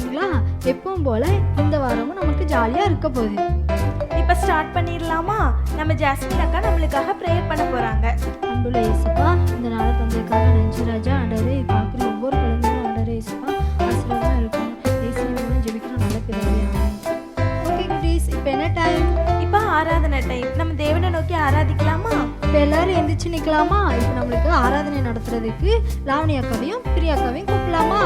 பார்த்தீங்களா எப்பவும் போல் இந்த வாரமும் நமக்கு ஜாலியாக இருக்க போகுது. இப்போ ஸ்டார்ட் பண்ணிடலாமா நம்ம ஜாஸ்மின் அக்கா நம்மளுக்காக ப்ரேயர் பண்ண போகிறாங்க அன்புள்ள இயேசுப்பா இந்த நாளை தந்தைக்காக நன்றி ராஜா ஆண்டரே பார்க்குற ஒவ்வொரு குழந்தையும் ஆண்டரே இயேசுப்பா ஆசீர்வாதமாக இருக்கும் இயேசு மூலம் ஜெபிக்கிற நல்ல பிறகு ஓகே குட்டீஸ் இப்போ என்ன டைம் இப்போ ஆராதனை டைம் நம்ம தேவனை நோக்கி ஆராதிக்கலாமா? இப்போ எல்லாரும் எந்திரிச்சு நிற்கலாமா இப்போ நம்மளுக்கு ஆராதனை நடத்துறதுக்கு லாவணி அக்காவையும் பிரியா அக்காவையும் கூப்பிடலாமா?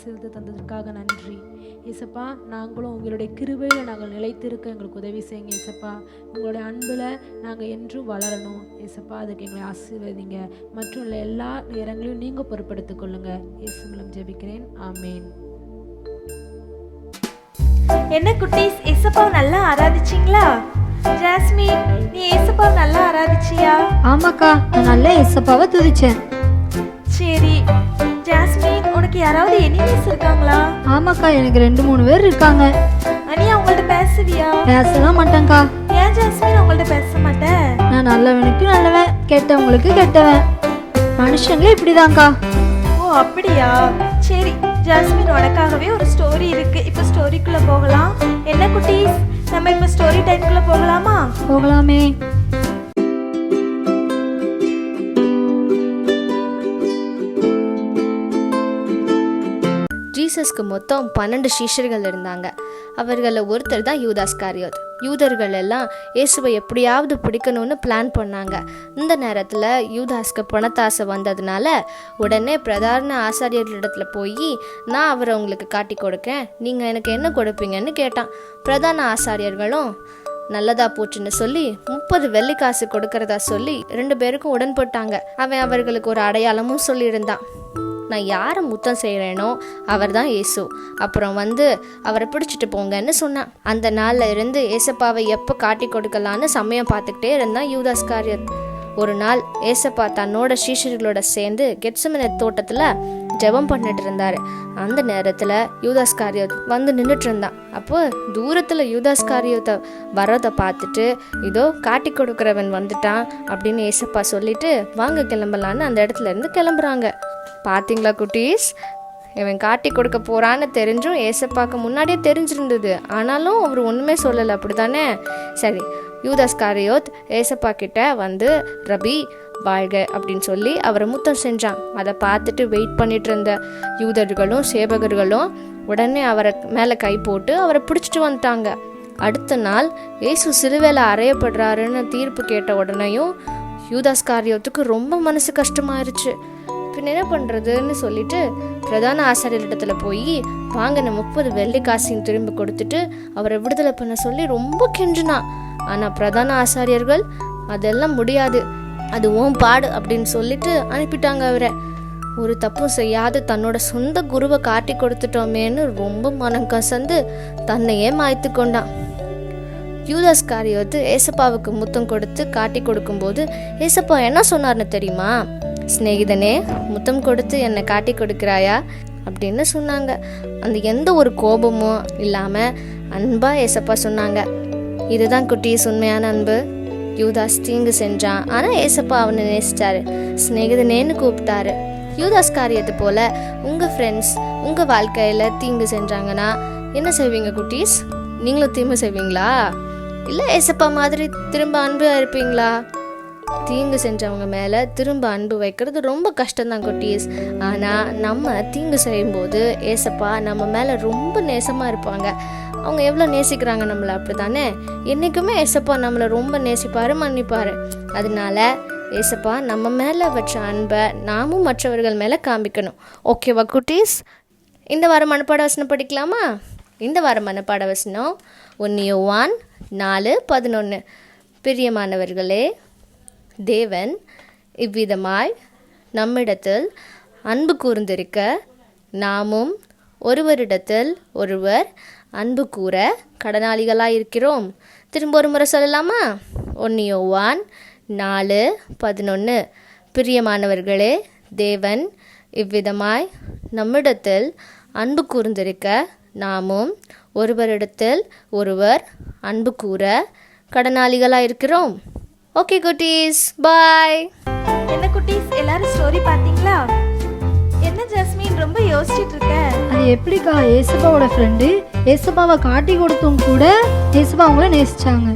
ஆசீர்வதித்து தந்ததற்காக நன்றி. ஏசப்பா நாங்களும் உங்களுடைய கிருபையில் நாங்கள் நிலைத்திருக்க எங்களுக்கு உதவி செய்யுங்க ஏசப்பா. உங்களுடைய அன்பில் நாங்கள் என்றும் வளரணும். ஏசப்பா அதுக்கு எங்களை ஆசீர்வதிங்க. மற்றும் உள்ள எல்லா நேரங்களையும் நீங்கள் பொறுப்படுத்திக் கொள்ளுங்க. இயேசு மூலம் ஜெபிக்கிறேன். ஆமேன். என்ன குட்டீஸ் ஏசப்பாவை நல்லா ஆராதிச்சிங்களா? ஜாஸ்மின் நீ ஏசப்பாவை நல்லா ஆராதிச்சியா? ஆமாக்கா நான் நல்ல ஏசப்பாவை துதிச்சேன். சரி ஜாஸ்மின் உனக்கு யாராவது எனிமீஸ் இருக்காங்களா? ஆமாக்கா எனக்கு ரெண்டு மூணு பேர் இருக்காங்க. அனி அவங்கள்ட்ட பேசுவியா? பேசலாம் மாட்டேங்க்கா ஏன் ஜாஸ்மின் அவங்கள்ட்ட பேச மாட்டேன் நான் நல்லவனுக்கு நல்லவன் கெட்டவங்களுக்கு கெட்டவன். மனுஷங்களே இப்படிதான்க்கா. ஓ அப்படியா? சரி ஜாஸ்மின் உனக்காகவே ஒரு ஸ்டோரி இருக்கு. இப்போ ஸ்டோரிக்குள்ள போகலாம். என்ன குட்டீஸ்? நம்ம இப்போ ஸ்டோரி டைம்குள்ள போகலாமா? போகலாமே. ஜீசஸ்க்கு மொத்தம் பன்னெண்டு சீஷர்கள் இருந்தாங்க. அவர்களில் ஒருத்தர் தான் யூதாஸ் காரியோத் யூதர்கள் எல்லாம் இயேசுவை எப்படியாவது பிடிக்கணும்னு பிளான் பண்ணாங்க. இந்த நேரத்தில் யூதாஸ்க்கு பணத்தாசை வந்ததுனால உடனே பிரதான ஆசாரியர்களிடத்துல போய் நான் அவரை உங்களுக்கு காட்டி கொடுக்கேன். நீங்கள் எனக்கு என்ன கொடுப்பீங்கன்னு கேட்டான். பிரதான ஆசாரியர்களும் நல்லதா போச்சுன்னு சொல்லி முப்பது வெள்ளிக்காசு கொடுக்கறதா சொல்லி ரெண்டு பேருக்கும் உடன்பட்டாங்க. அவன் அவர்களுக்கு ஒரு அடையாளமும் சொல்லியிருந்தான். நான் யாரை முத்தம் செய்கிறேனோ அவர் தான் ஏசு அப்புறம் வந்து அவரை பிடிச்சிட்டு போங்கன்னு சொன்னான். அந்த நாளில் இருந்து ஏசப்பாவை எப்போ காட்டி கொடுக்கலான்னு சமயம் பார்த்துக்கிட்டே இருந்தான் யூதாஸ் காரியத் ஒரு நாள் ஏசப்பா தன்னோட சீஷர்களோட சேர்ந்து கெட்சமன தோட்டத்தில் ஜெபம் பண்ணிட்டு இருந்தார். அந்த நேரத்தில் யூதாஸ் காரியத் வந்து நின்றுட்டு இருந்தான். அப்போ தூரத்தில் யூதாஸ் காரியத்தை வர்றதை பார்த்துட்டு இதோ காட்டி கொடுக்குறவன் வந்துட்டான் அப்படின்னு ஏசப்பா சொல்லிட்டு வாங்க கிளம்பலான்னு அந்த இடத்துல இருந்து கிளம்புறாங்க. பார்த்தீங்களா குட்டீஸ்? இவன் காட்டி கொடுக்க போகிறான்னு தெரிஞ்சும் ஏசப்பாக்கு முன்னாடியே தெரிஞ்சிருந்தது. ஆனாலும் அவர் ஒன்றுமே சொல்லலை அப்படி தானே சரி யூதாஸ் காரியோத் ஏசப்பா கிட்ட வந்து ரபி வாழ்க அப்படின்னு சொல்லி அவரை முத்தம் செஞ்சான். அதை பார்த்துட்டு வெயிட் பண்ணிட்டு இருந்த யூதர்களும் சேவகர்களும் உடனே அவரை மேலே கை போட்டு அவரை பிடிச்சிட்டு வந்துட்டாங்க. அடுத்த நாள் இயேசு சிலுவையில் அறையப்படுறாருன்னு தீர்ப்பு கேட்ட உடனேயும் யூதாஸ் காரியத்துக்கு ரொம்ப மனசு கஷ்டமாயிருச்சு. பின் என்ன பண்ணுறதுன்னு சொல்லிட்டு பிரதான ஆசாரியர்கிட்டத்துல போய் வாங்கின முப்பது வெள்ளி காசையும் திரும்பி கொடுத்துட்டு அவரை விடுதலை பண்ண சொல்லி ரொம்ப கெஞ்சினான் ஆனால் பிரதான ஆசாரியர்கள் அதெல்லாம் முடியாது. அது ஓம் பாடு அப்படின்னு சொல்லிட்டு அனுப்பிட்டாங்க அவரை. ஒரு தப்பும் செய்யாத தன்னோட சொந்த குருவை காட்டி கொடுத்துட்டோமேன்னு ரொம்ப மனம் கசந்து தன்னையே மாய்த்து கொண்டான். யூதாஸ் காரியத்து ஏசப்பாவுக்கு முத்தம் கொடுத்து காட்டி கொடுக்கும்போது ஏசப்பா என்ன சொன்னார்னு தெரியுமா? சிநேகிதனே முத்தம் கொடுத்து என்னை காட்டி கொடுக்குறாயா? அப்படின்னு சொன்னாங்க. அந்த எந்த ஒரு கோபமும் இல்லாமல் அன்பா ஏசப்பா சொன்னாங்க. இதுதான் குட்டீஸ் உண்மையான அன்பு. யூதாஸ் தீங்கு செஞ்சான் ஆனால் ஏசப்பா அவனை நேசிச்சாரு. சிநேகிதனேன்னு கூப்பிட்டாரு. யூதாஸ் காரியத்தை போல உங்கள் ஃப்ரெண்ட்ஸ் உங்கள் வாழ்க்கையில் தீங்கு செஞ்சாங்கன்னா என்ன செய்வீங்க குட்டீஸ்? நீங்களும் தீமை செய்வீங்களா? இல்லை ஏசப்பா மாதிரி திரும்ப அன்பாக இருப்பீங்களா? தீங்கு செஞ்சவங்க மேலே திரும்ப அன்பு வைக்கிறது ரொம்ப கஷ்டம்தான் குட்டீஸ். ஆனால் நம்ம தீங்கு செய்யும்போது ஏசப்பா நம்ம மேலே ரொம்ப நேசமாக இருப்பாங்க. அவங்க எவ்வளோ நேசிக்கிறாங்க நம்மளை அப்படி தானே என்றைக்குமே ஏசப்பா நம்மளை ரொம்ப நேசிப்பார் மன்னிப்பார். அதனால ஏசப்பா நம்ம மேலே வச்ச அன்பை நாமும் மற்றவர்கள் மேலே காமிக்கணும் ஓகேவா குட்டீஸ்? இந்த வாரம் மனப்பாட வசனம் படிக்கலாமா? இந்த வாரம் மனப்பாட வசனம் ஒன்று ஒன் நாலு பதினொன்று பிரியமானவர்களே தேவன் இவ்விதமாய் நம்மிடத்தில் அன்பு கூர்ந்திருக்க நாமும் ஒருவரிடத்தில் ஒருவர் அன்பு கூற கடனாளிகளாக இருக்கிறோம் திரும்ப ஒரு முறை சொல்லலாமா? ஒன்னியோ ஒன் நாலு பதினொன்று பிரியமானவர்களே தேவன் இவ்விதமாய் நம்மிடத்தில் அன்பு கூர்ந்திருக்க நாமும் ஒருவரிடத்தில் ஒருவர் அன்பு கூற கடனாளிகளாக இருக்கிறோம் ஓகே குட்டீஸ் பாய் என்ன குட்டீஸ் எல்லாரும் ஸ்டோரி பார்த்தீங்களா? என்ன ஜஸ்மின் ரொம்ப யோசிச்சுட்டு இருக்க? அது எப்படிக்கா ஏசப்பாவோட ஃப்ரெண்டு ஏசப்பாவை காட்டி கொடுத்தும் கூட ஏசப்பா அவங்கள நேசிச்சாங்க.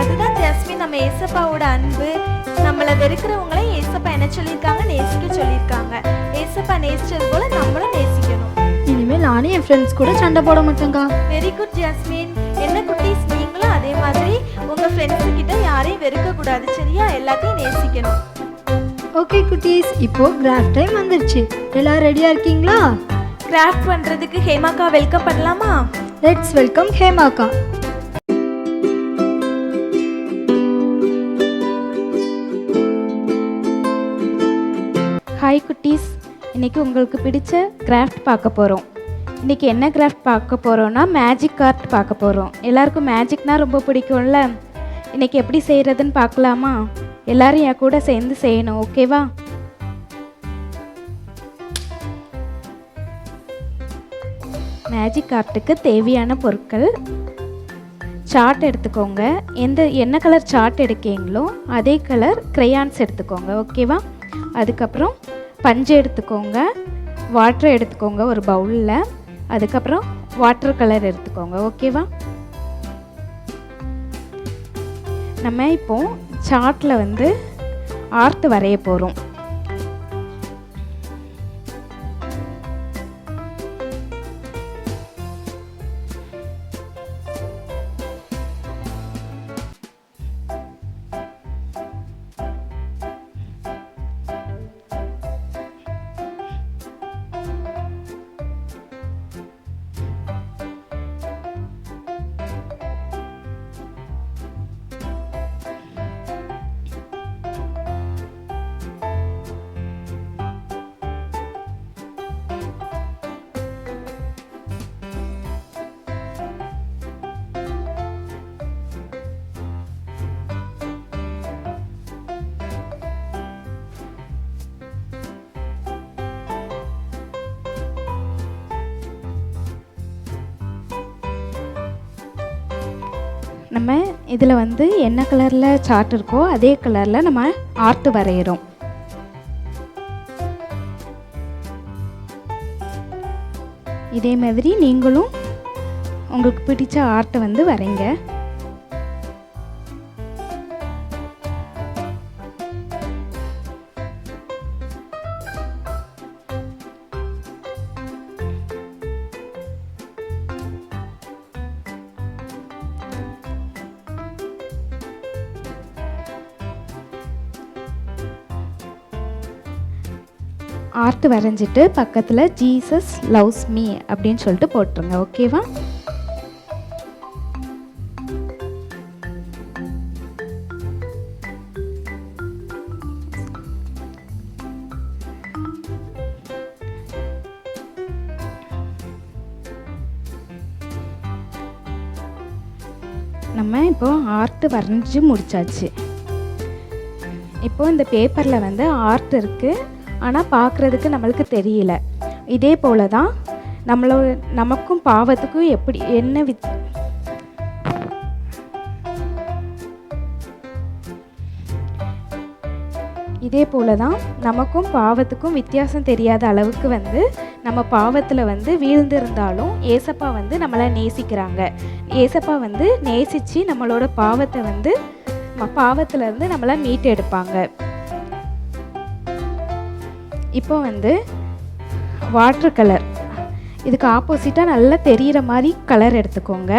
அதுதான் ஜஸ்மின் நம்ம ஏசப்பாவோட அன்பு. நம்மளை வெறுக்கிறவங்களே ஏசப்பா என்ன சொல்லியிருக்காங்க? நேசிக்க சொல்லியிருக்காங்க. ஏசப்பா நேசிச்சது போல நம்மளும் நேசிக்கணும். இனிமேல் நானும் என் ஃப்ரெண்ட்ஸ் கூட சண்டை போட மாட்டேங்க்கா வெரி குட் ஜாஸ்மின். என்ன குட்டீஸ் நீங்களும் அதே மாதிரி உங்க ஃப்ரெண்ட்ஸ் கிட்ட யாரையும் வெறுக்க கூடாது சரியா? எல்லாத்தையும் நேசிக்கணும். ஓகே குட்டீஸ். இப்போ கிராஃப்ட் டைம் வந்துருச்சு. எல்லாரும் ரெடியா இருக்கீங்களா? கிராஃப்ட் பண்றதுக்கு ஹேமாக்கா வெல்கம் பண்ணலாமா? லெட்ஸ் வெல்கம் ஹேமாக்கா. ஹாய் குட்டீஸ். இன்னைக்கு உங்களுக்கு பிடிச்ச கிராஃப்ட் பார்க்க போகிறோம் இன்னைக்கு என்ன கிராஃப்ட் பார்க்க போகிறோம்னா மேஜிக் ஆர்ட் பார்க்க போகிறோம் எல்லாருக்கும் மேஜிக்னா ரொம்ப பிடிக்கும்ல. இன்னைக்கு எப்படி செய்கிறதுன்னு பார்க்கலாமா? எல்லாரும் என் கூட சேர்ந்து செய்யணும் ஓகேவா? மேஜிக் ஆர்ட்டுக்கு தேவையான பொருட்கள். சார்ட் எடுத்துக்கோங்க. எந்த என்ன கலர் சார்ட் எடுக்கீங்களோ அதே கலர் க்ரையான்ஸ் எடுத்துக்கோங்க ஓகேவா? அதுக்கப்புறம் பஞ்சு எடுத்துக்கோங்க. வாட்டர் எடுத்துக்கோங்க ஒரு பவுலில் அதுக்கப்புறம் வாட்டர் கலர் எடுத்துக்கோங்க ஓகேவா? நம்ம இப்போது சார்ட்டில் வந்து ஆர்ட் வரைய போகிறோம் நம்ம இதில் வந்து என்ன கலரில் சார்ட் இருக்கோ அதே கலரில் நம்ம ஆர்ட் வரைகிறோம் இதே மாதிரி நீங்களும் உங்களுக்கு பிடிச்ச ஆர்ட்டை வந்து வரைங்க. ஆர்ட் வரைஞ்சிட்டு பக்கத்தில் ஜீசஸ் லவ்ஸ் மீ அப்படின்னு சொல்லிட்டு போட்டுருங்க ஓகேவா? நம்ம இப்போ ஆர்ட் வரைஞ்சி முடிச்சாச்சு. இப்போ இந்த பேப்பரில் வந்து ஆர்ட் இருக்குது ஆனால் பார்க்குறதுக்கு நம்மளுக்கு தெரியல. இதே போல தான் நம்மளோட நமக்கும் பாவத்துக்கும் எப்படி என்ன வித் இதே போல தான் நமக்கும் பாவத்துக்கும் வித்தியாசம் தெரியாத அளவுக்கு வந்து நம்ம பாவத்தில் வந்து வீழ்ந்திருந்தாலும் ஏசப்பா வந்து நம்மளை நேசிக்கிறாங்க. ஏசப்பா வந்து நேசித்து நம்மளோட பாவத்தை வந்து பாவத்திலேருந்து இருந்து நம்மளை மீட்டெடுப்பாங்க. இப்போ வந்து வாட்டர் கலர் இதுக்கு ஆப்போசிட்டாக நல்லா தெரிகிற மாதிரி கலர் எடுத்துக்கோங்க.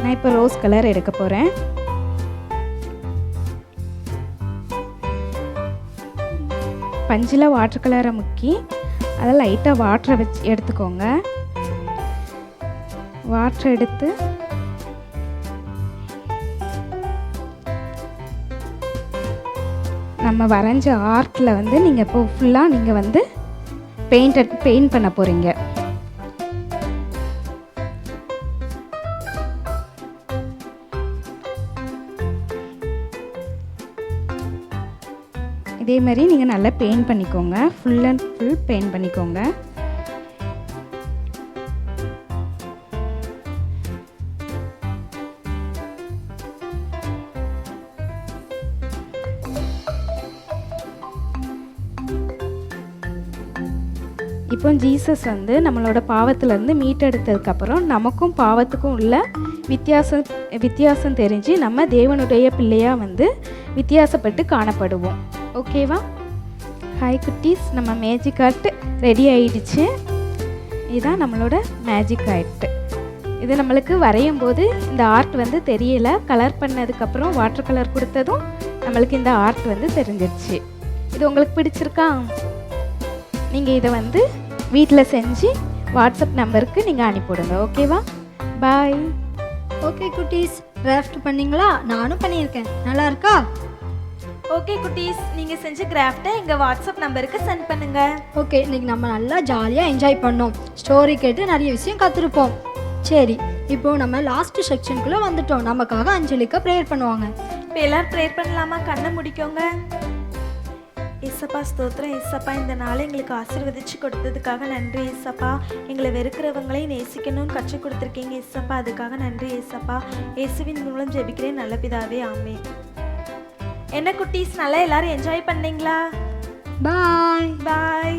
நான் இப்போ ரோஸ் கலர் எடுக்க போகிறேன் பஞ்சில் வாட்டர் கலரை முக்கி அதை லைட்டாக வாட்டரை வச்சு எடுத்துக்கோங்க. வாட்டர் எடுத்து நம்ம வரைஞ்ச ஆர்ட்டில் வந்து நீங்கள் இப்போ ஃபுல்லாக நீங்கள் வந்து பெயிண்ட் பெயிண்ட் பண்ண போகிறீங்க இதே மாதிரி நீங்கள் நல்லா பெயிண்ட் பண்ணிக்கோங்க. ஃபுல் அண்ட் ஃபுல் பெயிண்ட் பண்ணிக்கோங்க. ஜீசஸ் வந்து நம்மளோட பாவத்திலேருந்து மீட்டெடுத்ததுக்கப்புறம் நமக்கும் பாவத்துக்கும் உள்ள வித்தியாசம் வித்தியாசம் தெரிஞ்சு நம்ம தேவனுடைய பிள்ளையாக வந்து வித்தியாசப்பட்டு காணப்படுவோம். ஓகேவா ஹாய் குட்டீஸ் நம்ம மேஜிக் ஆர்ட் ரெடி ஆயிடுச்சு. இதுதான் நம்மளோட மேஜிக் ஆர்ட் இது நம்மளுக்கு வரையும் போது இந்த ஆர்ட் வந்து தெரியல. கலர் பண்ணதுக்கப்புறம் வாட்டர் கலர் கொடுத்ததும் நம்மளுக்கு இந்த ஆர்ட் வந்து தெரிஞ்சிருச்சு. இது உங்களுக்கு பிடிச்சிருக்கா? நீங்கள் இதை வந்து வீட்டில் செஞ்சு வாட்ஸ்அப் நம்பருக்கு நீங்கள் அனுப்பிவிடுங்க. ஓகேவா? பாய் ஓகே குட்டீஸ். கிராஃப்ட் பண்ணீங்களா? நானும் பண்ணியிருக்கேன். நல்லா இருக்கா? ஓகே குட்டீஸ். நீங்கள் செஞ்ச கிராஃப்டை எங்கள் வாட்ஸ்அப் நம்பருக்கு சென்ட் பண்ணுங்கள் ஓகே இன்னைக்கு நம்ம நல்லா ஜாலியாக என்ஜாய் பண்ணோம். ஸ்டோரி கேட்டு நிறைய விஷயம் கற்றுருப்போம் சரி இப்போ நம்ம லாஸ்ட் செக்ஷனுக்குள்ளே வந்துட்டோம். நமக்காக அஞ்சலிக்கா ப்ரேயர் பண்ணுவாங்க. இப்போ எல்லாரும் ப்ரேயர் பண்ணலாமா? கண்ணை முடிக்கோங்க. இசப்பா ஸ்தோத்திரம். இசப்பா இந்த நாளை எங்களுக்கு ஆசீர்வதிச்சு கொடுத்ததுக்காக நன்றி இசப்பா எங்களை வெறுக்கிறவங்களையும் நேசிக்கணும்னு கற்றுக் கொடுத்துருக்கீங்க இசப்பா அதுக்காக நன்றி இசப்பா இயேசுவின் மூலம் ஜெபிக்கிறேன். நல்ல பிதாவே ஆமே என்ன குட்டீஸ் நல்லா எல்லாரும் என்ஜாய் பண்ணீங்களா? பாய் பாய்